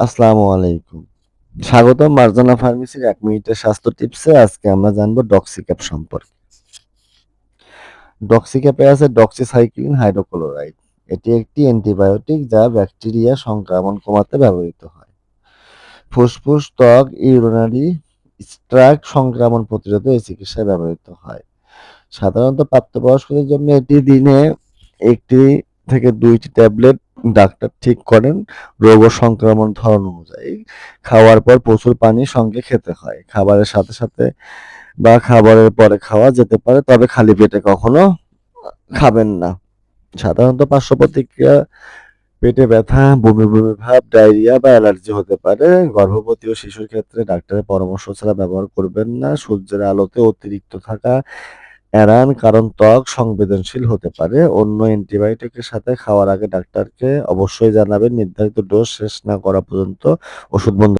আসসালামু আলাইকুম। স্বাগতম মার্জানা ফার্মেসির এক মিনিটের স্বাস্থ্য টিপসে আজকে আমরা জানব ডক্সিক্যাপ সম্পর্কে। ডক্সিক্যাপে আছে ডক্সিসাইক্লিন হাইড্রোক্লোরাইড। এটি একটি অ্যান্টিবায়োটিক যা ব্যাকটেরিয়া সংক্রমণ কমাতে ব্যবহৃত হয়। ফুসফুস, ত্বক, ইউরিনারি স্ট্রাক সংক্রমণ প্রতিরোধে এই চিকিৎসায় ব্যবহৃত হয়। সাধারণত প্রাপ্তবয়স্কদের জন্য এটি দিনে একটি থেকে দুইটি ট্যাবলেট ডাক্তার ঠিক করেন, রোগ ও সংক্রমণ ধরন অনুযায়ী খাওয়ার পর প্রচুর পানি সঙ্গে খেতে হয়। খাবারের সাথে সাথে বা খাবারের পরে খাওয়া যেতে পারে, তবে খালি পেটে কখনো খাবেন না। সাধারণত পার্শ্ব প্রতিক্রিয়া পেটে ব্যথা, বমি বমি ভাব, ডায়রিয়া বা অ্যালার্জি হতে পারে। গর্ভবতী ও শিশুর ক্ষেত্রে ডাক্তারের পরামর্শ ছাড়া ব্যবহার করবেন না। সূর্যের আলোতে অতিরিক্ত থাকা এড়ান, কারণ ত্বক সংবেদনশীল হতে পারে। অন্য অ্যান্টিবায়োটিকের সাথে খাওয়ার আগে ডাক্তারকে অবশ্যই জানাবেন, নির্ধারিত ডোজ শেষ না করা পর্যন্ত ওষুধ বন্ধ